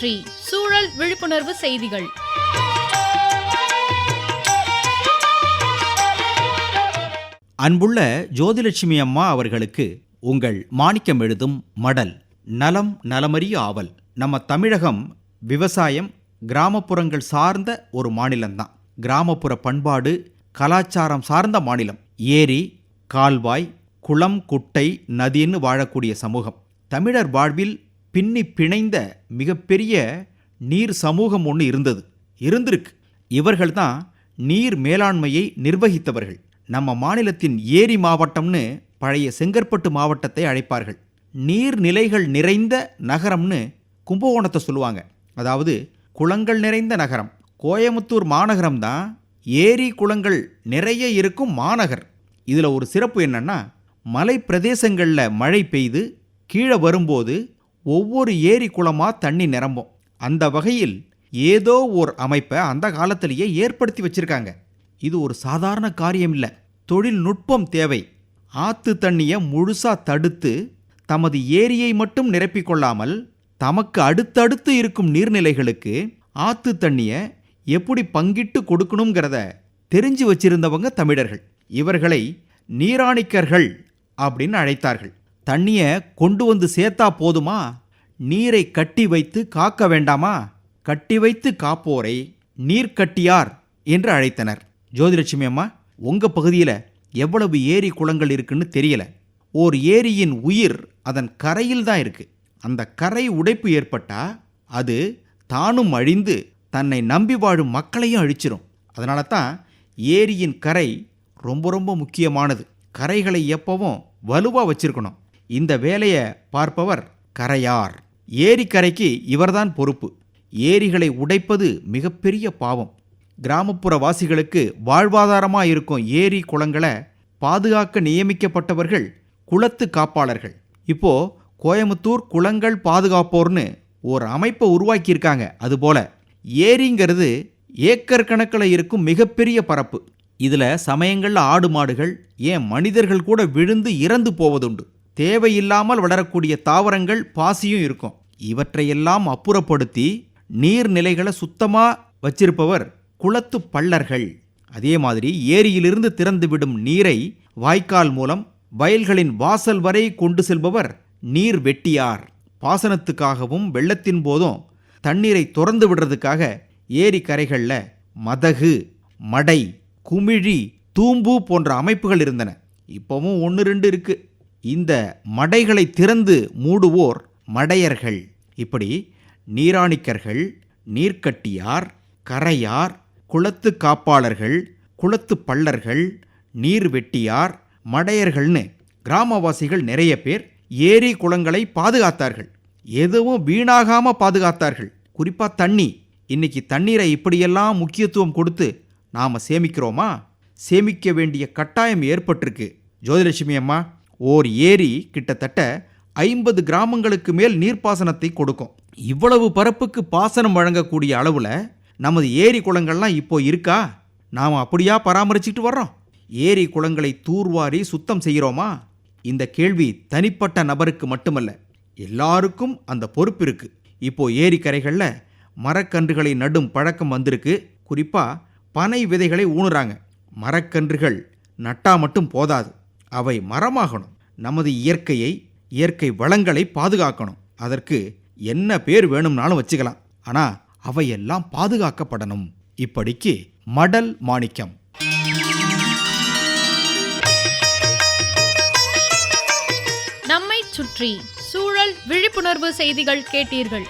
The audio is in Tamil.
சுற்றி சூழல் விழிப்புணர்வு செய்திகள். அன்புள்ள ஜோதிலட்சுமி அம்மா அவர்களுக்கு உங்கள் மாணிக்கம் எழுதும் மடல் நலம் நலமறிய ஆவல். நம்ம தமிழகம் விவசாயம் கிராமப்புறங்கள் சார்ந்த ஒரு மாநிலம்தான். கிராமப்புற பண்பாடு கலாச்சாரம் சார்ந்த மாநிலம். ஏரி கால்வாய் குளம் குட்டை நதின்னு வாழக்கூடிய சமூகம். தமிழர் வாழ்வில் பின்னி பிணைந்த மிகப்பெரிய நீர் சமூகம் ஒன்று இருந்தது. இருந்திருக்கு. இவர்கள்தான் நீர் மேலாண்மையை நிர்வகித்தவர்கள். நம்ம மாநிலத்தின் ஏரி மாவட்டம்னு பழைய செங்கற்பட்டு மாவட்டத்தை அழைப்பார்கள். நீர்நிலைகள் நிறைந்த நகரம்னு கும்பகோணத்தை சொல்லுவாங்க. அதாவது குளங்கள் நிறைந்த நகரம். கோயமுத்தூர் மாநகரம் தான் ஏரி குளங்கள் நிறைய இருக்கும் மாநகர். இதில் ஒரு சிறப்பு என்னென்னா மலை பிரதேசங்களில் மழை பெய்து கீழே வரும்போது ஒவ்வொரு ஏரி குளமாக தண்ணி நிரம்பும். அந்த வகையில் ஏதோ ஒரு அமைப்பை அந்த காலத்திலேயே ஏற்படுத்தி வச்சிருக்காங்க. இது ஒரு சாதாரண காரியம் இல்லை. தொழில்நுட்பம் தேவை. ஆத்து தண்ணியை முழுசாக தடுத்து தமது ஏரியை மட்டும் நிரப்பிக் கொள்ளாமல் தமக்கு அடுத்தடுத்து இருக்கும் நீர்நிலைகளுக்கு ஆத்து தண்ணியை எப்படி பங்கிட்டு கொடுக்கணுங்கிறத தெரிஞ்சு வச்சிருந்தவங்க தமிழர்கள். இவர்களை நீராணிக்கர்கள் அப்படின்னு அழைத்தார்கள். தண்ணியை கொண்டு வந்து சேர்த்தா போதுமா? நீரை கட்டி வைத்து காக்க வேண்டாமா? கட்டி வைத்து காப்போரை நீர்க்கட்டியார் என்று அழைத்தனர். ஜோதிலட்சுமி அம்மா உங்கள் பகுதியில் எவ்வளவு ஏரி குளங்கள் இருக்குன்னு தெரியல. ஓர் ஏரியின் உயிர் அதன் கரையில் தான் இருக்கு. அந்த கரை உடைப்பு ஏற்பட்டா அது தானும் அழிந்து தன்னை நம்பி வாழும் மக்களையும் அழிச்சிரும். அதனால தான் ஏரியின் கரை ரொம்ப ரொம்ப முக்கியமானது. கரைகளை எப்பவும் வலுவாக வச்சிருக்கணும். இந்த வேலையை பார்ப்பவர் கரையார். ஏரிக்கரைக்கு இவர்தான் பொறுப்பு. ஏரிகளை உடைப்பது மிகப்பெரிய பாவம். கிராமப்புற வாசிகளுக்கு வாழ்வாதாரமாக இருக்கும் ஏரி குளங்களை பாதுகாக்க நியமிக்கப்பட்டவர்கள் குளத்து காப்பாளர்கள். இப்போ கோயமுத்தூர் குளங்கள் பாதுகாப்போர்னு ஒரு அமைப்பை உருவாக்கியிருக்காங்க அதுபோல. ஏரிங்கிறது ஏக்கர் கணக்கில் இருக்கும் மிகப்பெரிய பரப்பு. இதில் சமயங்களில் ஆடு மாடுகள் ஏன் மனிதர்கள் கூட விழுந்து இறந்து போவதுண்டு. தேவையில்லாமல் வளரக்கூடிய தாவரங்கள் பாசியும் இருக்கும். இவற்றையெல்லாம் அப்புறப்படுத்தி நீர்நிலைகளை சுத்தமாக வச்சிருப்பவர் குளத்து பள்ளர்கள். அதே மாதிரி ஏரியிலிருந்து திறந்துவிடும் நீரை வாய்க்கால் மூலம் வயல்களின் வாசல் வரை கொண்டு செல்பவர் நீர் வெட்டியார். பாசனத்துக்காகவும் வெள்ளத்தின் போதும் தண்ணீரை திறந்து விடுறதுக்காக ஏரி கரைகளில் மதகு மடை குமிழி தூம்பு போன்ற அமைப்புகள் இருந்தன. இப்போவும் ஒன்று ரெண்டு இருக்குது இந்த மடைகளை திறந்து மூடுவோர் மடையர்கள். இப்படி நீராணிக்கர்கள் நீர்க்கட்டியார் கரையார் குளத்து காப்பாளர்கள் குளத்து பள்ளர்கள் நீர் வெட்டியார் மடையர்கள்னு கிராமவாசிகள் நிறைய பேர் ஏரி குளங்களை பாதுகாத்தார்கள். எதுவும் வீணாகாமல் பாதுகாத்தார்கள். குறிப்பாக தண்ணி. இன்னைக்கு தண்ணீரை இப்படியெல்லாம் முக்கியத்துவம் கொடுத்து நாம் சேமிக்கிறோமா? சேமிக்க வேண்டிய கட்டாயம் ஏற்பட்டிருக்கு. ஜோதிலட்சுமி அம்மா ஓர் ஏரி கிட்டத்தட்ட ஐம்பது கிராமங்களுக்கு மேல் நீர்ப்பாசனத்தை கொடுக்கும். இவ்வளவு பரப்புக்கு பாசனம் வழங்கக்கூடிய அளவில் நமது ஏரி குளங்கள்லாம் இப்போ இருக்கா? நாம் அப்படியா பராமரிச்சுட்டு வர்றோம்? ஏரி குளங்களை தூர்வாரி சுத்தம் செய்கிறோமா? இந்த கேள்வி தனிப்பட்ட நபருக்கு மட்டுமல்ல எல்லாருக்கும் அந்த பொறுப்பு இருக்கு. இப்போ ஏரிக்கரைகளில் மரக்கன்றுகளை நடும் பழக்கம் வந்திருக்கு. குறிப்பாக பனை விதைகளை ஊனுறாங்க. மரக்கன்றுகள் நட்டா மட்டும் போதாது. அவை மரமாகணும். நமது இயற்கையை இயற்கை வளங்களை பாதுகாக்கணும். அதற்கு என்ன பேர் வேணும்னாலும் வச்சுக்கலாம். ஆனா அவையெல்லாம் பாதுகாக்கப்படணும். இப்படிக்கு மடல் மாணிக்கம். நம்மை சுற்றி சூழல் விழிப்புணர்வு செய்திகள் கேட்டீர்கள்.